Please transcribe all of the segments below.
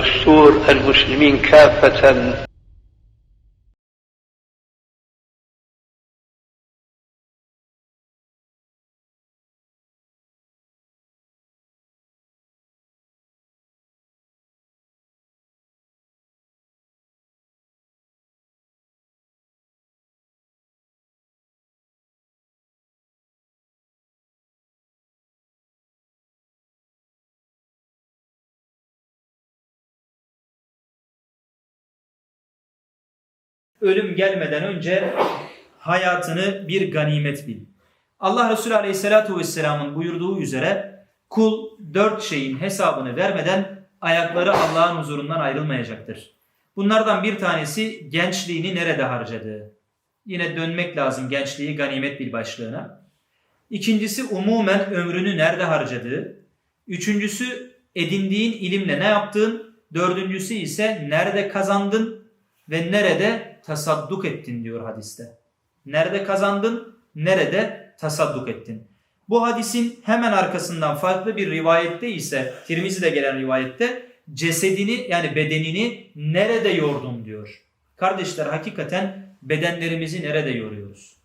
دستور المسلمين كافة ölüm gelmeden önce hayatını bir ganimet bil. Allah Resulü Aleyhisselatü Vesselam'ın buyurduğu üzere kul dört şeyin hesabını vermeden ayakları Allah'ın huzurundan ayrılmayacaktır. Bunlardan bir tanesi gençliğini nerede harcadığı. Yine dönmek lazım gençliği ganimet bil başlığına. İkincisi umumen ömrünü nerede harcadığı. Üçüncüsü edindiğin ilimle ne yaptığın. Dördüncüsü ise nerede kazandın ve nerede tasadduk ettin diyor hadiste. Nerede kazandın, nerede tasadduk ettin. Bu hadisin hemen arkasından farklı bir rivayette ise Tirmizi'de gelen rivayette cesedini yani bedenini nerede yordun diyor. Kardeşler hakikaten bedenlerimizi nerede yoruyoruz?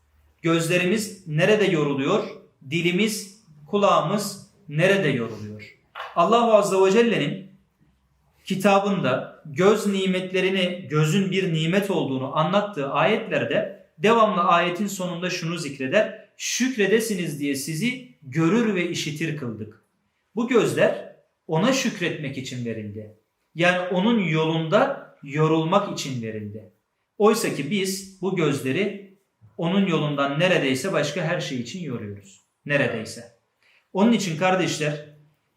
Gözlerimiz nerede yoruluyor? Dilimiz, kulağımız nerede yoruluyor? Allahu Azze ve Celle'nin kitabında göz nimetlerini, gözün bir nimet olduğunu anlattığı ayetlerde devamlı ayetin sonunda şunu zikreder. Şükredesiniz diye sizi görür ve işitir kıldık. Bu gözler ona şükretmek için verildi. Yani onun yolunda yorulmak için verildi. Oysa ki biz bu gözleri onun yolundan neredeyse başka her şey için yoruyoruz. Neredeyse. Onun için kardeşler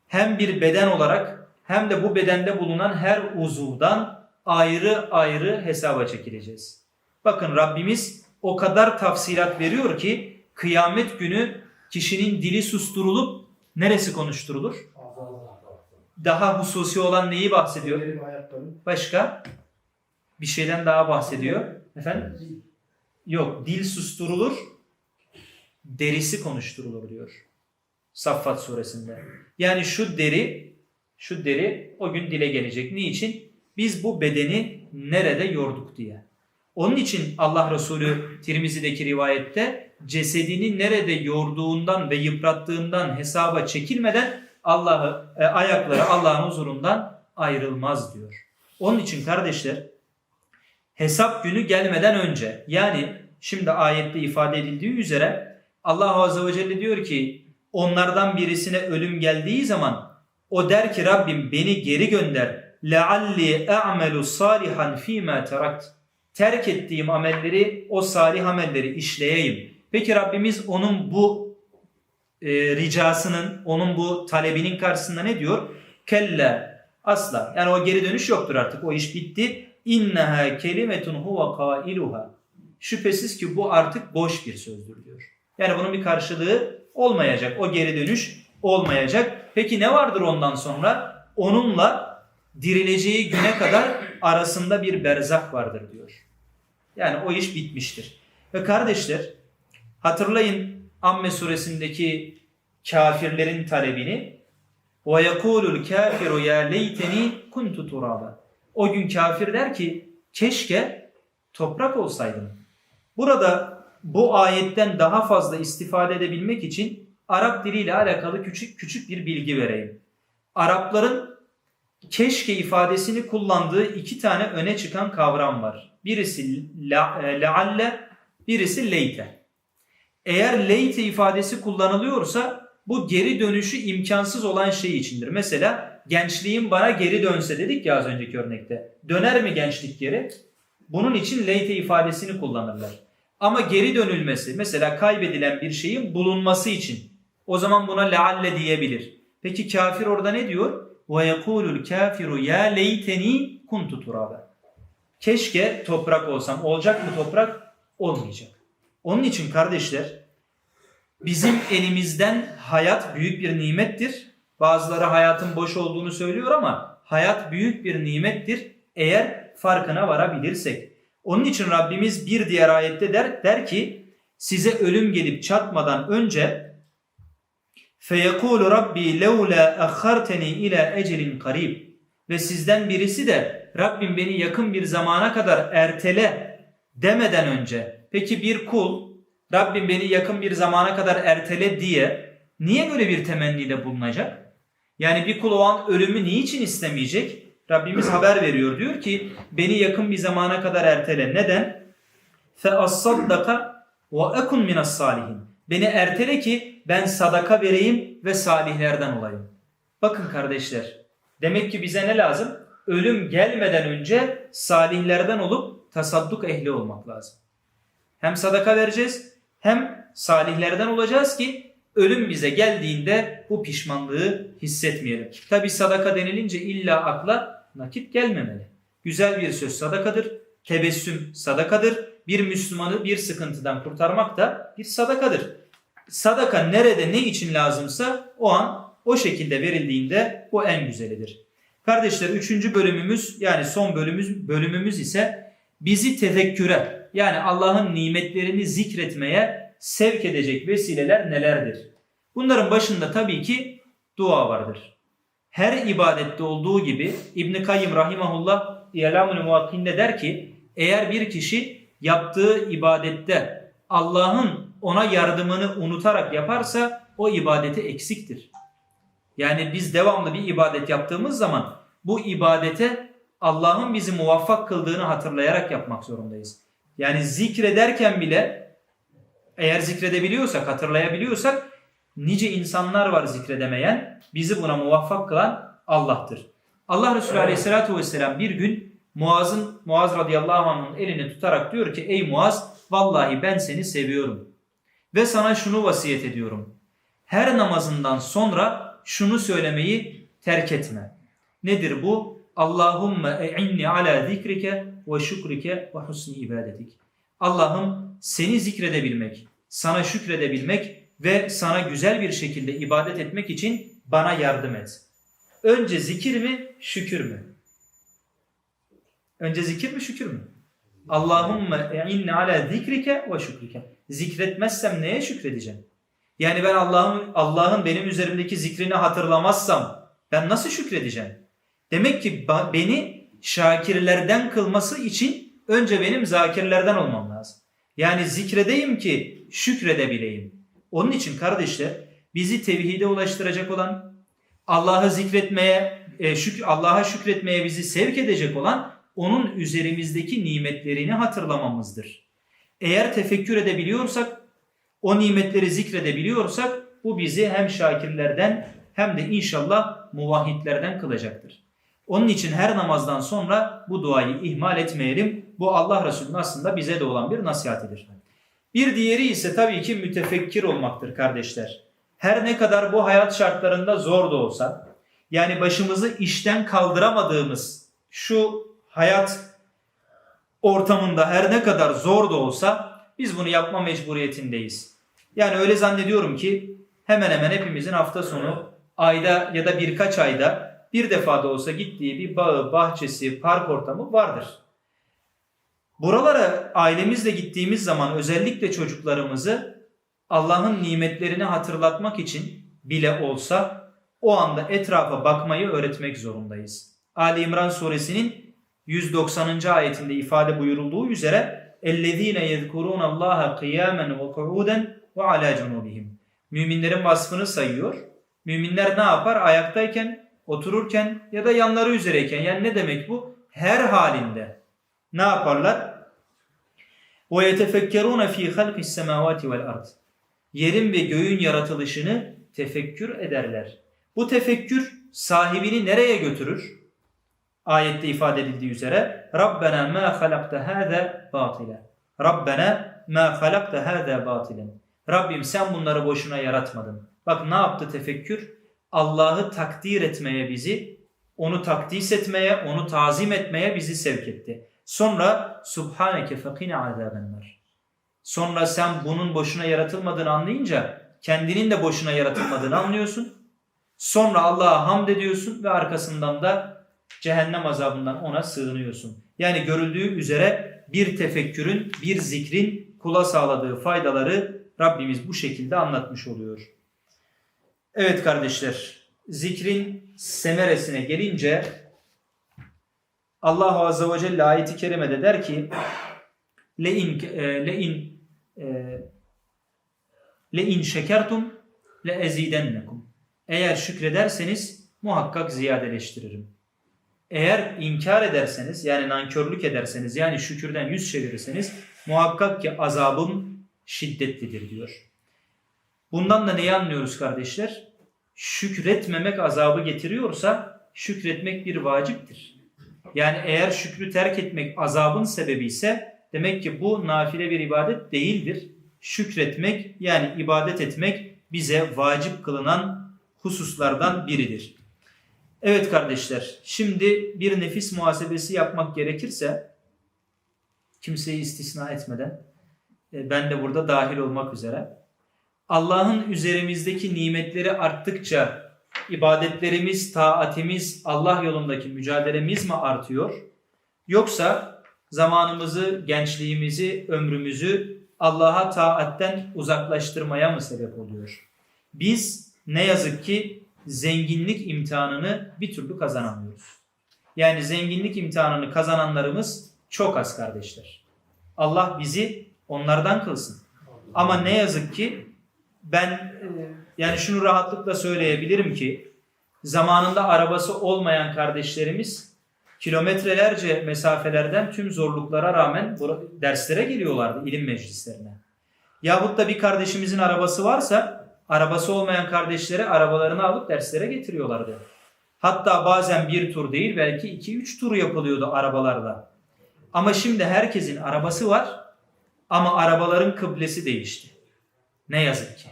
hem bir beden olarak hem de bu bedende bulunan her uzuvdan ayrı ayrı hesaba çekileceğiz. Bakın Rabbimiz o kadar tafsilat veriyor ki kıyamet günü kişinin dili susturulup neresi konuşturulur? Daha hususi olan neyi bahsediyor? Başka? Bir şeyden daha bahsediyor. Efendim? Yok, dil susturulur, derisi konuşturulur diyor. Saffat suresinde. Yani şu deri, şu deri o gün dile gelecek. Niçin? Biz bu bedeni nerede yorduk diye. Onun için Allah Resulü Tirmizi'deki rivayette cesedini nerede yorduğundan ve yıprattığından hesaba çekilmeden Allah'ı e, ayakları Allah'ın huzurundan ayrılmaz diyor. Onun için kardeşler hesap günü gelmeden önce yani şimdi ayette ifade edildiği üzere Allah Azze ve Celle diyor ki onlardan birisine ölüm geldiği zaman o der ki Rabbim beni geri gönder. لَعَلِّي اَعْمَلُ صَالِحًا ف۪ي مَا تَرَكْتِ Terk ettiğim amelleri, o salih amelleri işleyeyim. Peki Rabbimiz onun bu e, ricasının, onun bu talebinin karşısında ne diyor? Kella asla. Yani o geri dönüş yoktur artık. O iş bitti. İnneha kelimetun huve kailuha. Şüphesiz ki bu artık boş bir sözdür diyor. Yani bunun bir karşılığı olmayacak. O geri dönüş olmayacak. Peki ne vardır ondan sonra? Onunla dirileceği güne kadar arasında bir berzak vardır diyor. Yani o iş bitmiştir. Ve kardeşler hatırlayın Amme suresindeki kafirlerin talebini ve yekulul kafiru ya leyteni kuntu turaba. O gün kafir der ki keşke toprak olsaydım. Burada bu ayetten daha fazla istifade edebilmek için Arap diliyle alakalı küçük küçük bir bilgi vereyim. Arapların keşke ifadesini kullandığı iki tane öne çıkan kavram var. Birisi la- e, birisi leyte. Eğer leyte ifadesi kullanılıyorsa bu geri dönüşü imkansız olan şey içindir. Mesela gençliğim bana geri dönse dedik ya az önceki örnekte. Döner mi gençlik geri? Bunun için leyte ifadesini kullanırlar. Ama geri dönülmesi mesela kaybedilen bir şeyin bulunması için o zaman buna lealle diyebilir. Peki kafir orada ne diyor? Ve yekulul kafiru ya leyteni kuntu turaba. Keşke toprak olsam. Olacak mı toprak? Olmayacak. Onun için kardeşler bizim elimizden hayat büyük bir nimettir. Bazıları hayatın boş olduğunu söylüyor ama hayat büyük bir nimettir eğer farkına varabilirsek. Onun için Rabbimiz bir diğer ayette der, der ki size ölüm gelip çatmadan önce Feyekulu Rabbi leula akharteni ila ecelin karib. Ve sizden birisi de Rabbim beni yakın bir zamana kadar ertele demeden önce. Peki bir kul Rabbim beni yakın bir zamana kadar ertele diye niye böyle bir temennide bulunacak? Yani bir kul o an ölümü niçin istemeyecek? Rabbimiz haber veriyor diyor ki beni yakın bir zamana kadar ertele. Neden? Fe as-saddaka ve ekun minas salihin. Beni ertele ki ben sadaka vereyim ve salihlerden olayım. Bakın kardeşler. Demek ki bize ne lazım? Ölüm gelmeden önce salihlerden olup tasadduk ehli olmak lazım. Hem sadaka vereceğiz hem salihlerden olacağız ki ölüm bize geldiğinde bu pişmanlığı hissetmeyelim. Tabi sadaka denilince illa akla nakit gelmemeli. Güzel bir söz sadakadır. Tebessüm sadakadır. Bir Müslümanı bir sıkıntıdan kurtarmak da bir sadakadır. Sadaka nerede ne için lazımsa o an o şekilde verildiğinde bu en güzelidir. Kardeşler üçüncü bölümümüz yani son bölümümüz, bölümümüz ise bizi tefekküre yani Allah'ın nimetlerini zikretmeye sevk edecek vesileler nelerdir? Bunların başında tabii ki dua vardır. Her ibadette olduğu gibi İbn Kayyim rahimahullah İlamul Muvakkinde der ki eğer bir kişi yaptığı ibadette Allah'ın ona yardımını unutarak yaparsa o ibadeti eksiktir. Yani biz devamlı bir ibadet yaptığımız zaman bu ibadete Allah'ın bizi muvaffak kıldığını hatırlayarak yapmak zorundayız. Yani zikrederken bile eğer zikredebiliyorsak, hatırlayabiliyorsak nice insanlar var zikredemeyen. Bizi buna muvaffak kılan Allah'tır. Allah Resulü Aleyhisselatü Vesselam bir gün Muaz'ın Muaz radıyallahu anh'ın elini tutarak diyor ki ey Muaz vallahi ben seni seviyorum. Ve sana şunu vasiyet ediyorum. Her namazından sonra şunu söylemeyi terk etme. Nedir bu? Allahümme e'inni ala zikrike ve şükrike ve husni ibadetik. Allah'ım seni zikredebilmek, sana şükredebilmek ve sana güzel bir şekilde ibadet etmek için bana yardım et. Önce zikir mi, şükür mü? Önce zikir mi, şükür mü? Allahümme e'inni ala zikrike ve şükrike. Zikretmezsem neye şükredeceğim? Yani ben Allah'ın Allah'ın benim üzerimdeki zikrini hatırlamazsam ben nasıl şükredeceğim? Demek ki beni şakirlerden kılması için önce benim zakirlerden olmam lazım. Yani zikredeyim ki şükredebileyim. Onun için kardeşler bizi tevhide ulaştıracak olan, Allah'ı zikretmeye, e, şük Allah'a şükretmeye bizi sevk edecek olan onun üzerimizdeki nimetlerini hatırlamamızdır. Eğer tefekkür edebiliyorsak, o nimetleri zikredebiliyorsak bu bizi hem şakirlerden hem de inşallah muvahhidlerden kılacaktır. Onun için her namazdan sonra bu duayı ihmal etmeyelim. Bu Allah Resulü'nün aslında bize de olan bir nasihatidir. Bir diğeri ise tabii ki mütefekkir olmaktır kardeşler. Her ne kadar bu hayat şartlarında zor da olsa, yani başımızı işten kaldıramadığımız şu hayat ortamında her ne kadar zor da olsa biz bunu yapma mecburiyetindeyiz. Yani öyle zannediyorum ki hemen hemen hepimizin hafta sonu ayda ya da birkaç ayda bir defa da olsa gittiği bir bağı, bahçesi, park ortamı vardır. Buralara ailemizle gittiğimiz zaman özellikle çocuklarımızı Allah'ın nimetlerini hatırlatmak için bile olsa o anda etrafa bakmayı öğretmek zorundayız. Ali İmran suresinin 190. ayetinde ifade buyurulduğu üzere اَلَّذ۪ينَ يَذْكُرُونَ اللّٰهَ قِيَامًا وَقُعُودًا وَعَلَى جُنُوبِهِمْ Müminlerin vasfını sayıyor. Müminler ne yapar? Ayaktayken, otururken ya da yanları üzereyken. Yani ne demek bu? Her halinde ne yaparlar? وَيَتَفَكَّرُونَ ف۪ي خَلْقِ السَّمَاوَاتِ وَالْاَرْضِ Yerin ve göğün yaratılışını tefekkür ederler. Bu tefekkür sahibini nereye götürür? Ayette ifade edildiği üzere Rabbena ma halakta hâze batile. Rabbena ma halakta hâze batilen. Rabbim sen bunları boşuna yaratmadın. Bak ne yaptı tefekkür? Allah'ı takdir etmeye bizi, onu takdis etmeye, onu tazim etmeye bizi sevk etti. Sonra Subhaneke fekine azabenler. Sonra sen bunun boşuna yaratılmadığını anlayınca kendinin de boşuna yaratılmadığını anlıyorsun. Sonra Allah'a hamd ediyorsun ve arkasından da cehennem azabından ona sığınıyorsun. Yani görüldüğü üzere bir tefekkürün, bir zikrin kula sağladığı faydaları Rabbimiz bu şekilde anlatmış oluyor. Evet kardeşler, zikrin semeresine gelince Allahu Azze ve Celle ayeti kerimede der ki le in e, le in e, le in şekertum le ezidennekum. Eğer şükrederseniz muhakkak ziyadeleştiririm. Eğer inkar ederseniz yani nankörlük ederseniz yani şükürden yüz çevirirseniz muhakkak ki azabım şiddetlidir diyor. Bundan da neyi anlıyoruz kardeşler? Şükretmemek azabı getiriyorsa şükretmek bir vaciptir. Yani eğer şükrü terk etmek azabın sebebi ise demek ki bu nafile bir ibadet değildir. Şükretmek yani ibadet etmek bize vacip kılınan hususlardan biridir. Evet kardeşler, şimdi bir nefis muhasebesi yapmak gerekirse kimseyi istisna etmeden e, ben de burada dahil olmak üzere Allah'ın üzerimizdeki nimetleri arttıkça ibadetlerimiz, taatimiz, Allah yolundaki mücadelemiz mi artıyor? Yoksa zamanımızı, gençliğimizi, ömrümüzü Allah'a taatten uzaklaştırmaya mı sebep oluyor? Biz ne yazık ki zenginlik imtihanını bir türlü kazanamıyoruz. Yani zenginlik imtihanını kazananlarımız çok az kardeşler. Allah bizi onlardan kılsın. Ama ne yazık ki ben e, yani şunu rahatlıkla söyleyebilirim ki zamanında arabası olmayan kardeşlerimiz kilometrelerce mesafelerden tüm zorluklara rağmen derslere geliyorlardı ilim meclislerine. Yahut da bir kardeşimizin arabası varsa arabası olmayan kardeşleri arabalarını alıp derslere getiriyorlardı. Hatta bazen bir tur değil belki iki üç tur yapılıyordu arabalarla. Ama şimdi herkesin arabası var ama arabaların kıblesi değişti. Ne yazık ki.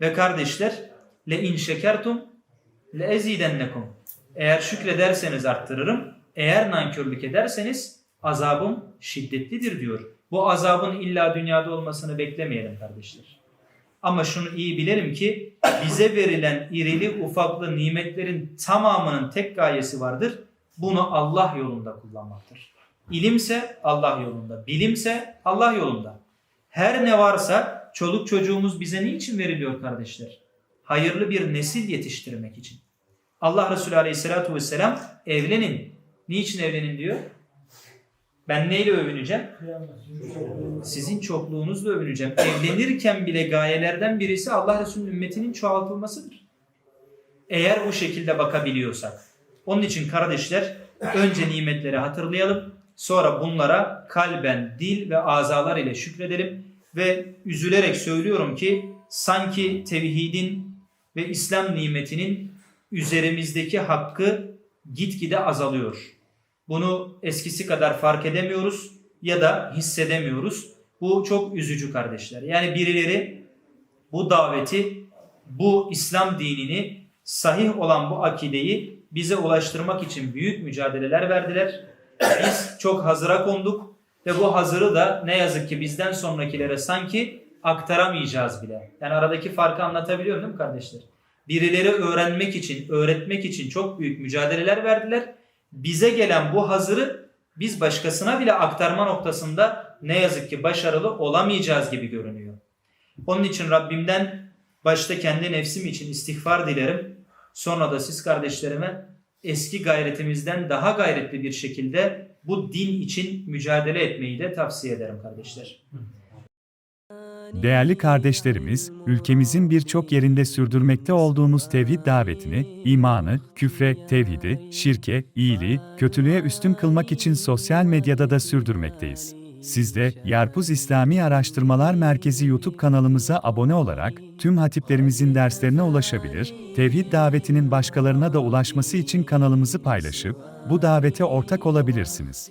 Ve kardeşler le in şekertum le ezidennekum. Eğer şükrederseniz arttırırım. Eğer nankörlük ederseniz azabım şiddetlidir diyor. Bu azabın illa dünyada olmasını beklemeyelim kardeşler. Ama şunu iyi bilelim ki bize verilen irili ufaklı nimetlerin tamamının tek gayesi vardır. Bunu Allah yolunda kullanmaktır. İlimse Allah yolunda, bilimse Allah yolunda. Her ne varsa çoluk çocuğumuz bize niçin veriliyor kardeşler? Hayırlı bir nesil yetiştirmek için. Allah Resulü Aleyhisselatü Vesselam evlenin. Niçin evlenin diyor? Ben neyle övüneceğim? Sizin çokluğunuzla övüneceğim. Evlenirken bile gayelerden birisi Allah Resulü'nün ümmetinin çoğaltılmasıdır. Eğer bu şekilde bakabiliyorsak. Onun için kardeşler önce nimetleri hatırlayalım. Sonra bunlara kalben, dil ve azalar ile şükredelim. Ve üzülerek söylüyorum ki sanki tevhidin ve İslam nimetinin üzerimizdeki hakkı gitgide azalıyor. Bunu eskisi kadar fark edemiyoruz ya da hissedemiyoruz. Bu çok üzücü kardeşler. Yani birileri bu daveti, bu İslam dinini, sahih olan bu akideyi bize ulaştırmak için büyük mücadeleler verdiler. Biz çok hazıra konduk ve bu hazırı da ne yazık ki bizden sonrakilere sanki aktaramayacağız bile. Yani aradaki farkı anlatabiliyorum değil mi kardeşler? Birileri öğrenmek için, öğretmek için çok büyük mücadeleler verdiler. Bize gelen bu hazırı biz başkasına bile aktarma noktasında ne yazık ki başarılı olamayacağız gibi görünüyor. Onun için Rabbimden başta kendi nefsim için istiğfar dilerim. Sonra da siz kardeşlerime eski gayretimizden daha gayretli bir şekilde bu din için mücadele etmeyi de tavsiye ederim kardeşler. Değerli kardeşlerimiz, ülkemizin birçok yerinde sürdürmekte olduğumuz tevhid davetini, imanı, küfre, tevhidi, şirke, iyiliği, kötülüğe üstün kılmak için sosyal medyada da sürdürmekteyiz. Siz de Yarpuz İslami Araştırmalar Merkezi YouTube kanalımıza abone olarak tüm hatiplerimizin derslerine ulaşabilir, tevhid davetinin başkalarına da ulaşması için kanalımızı paylaşıp bu davete ortak olabilirsiniz.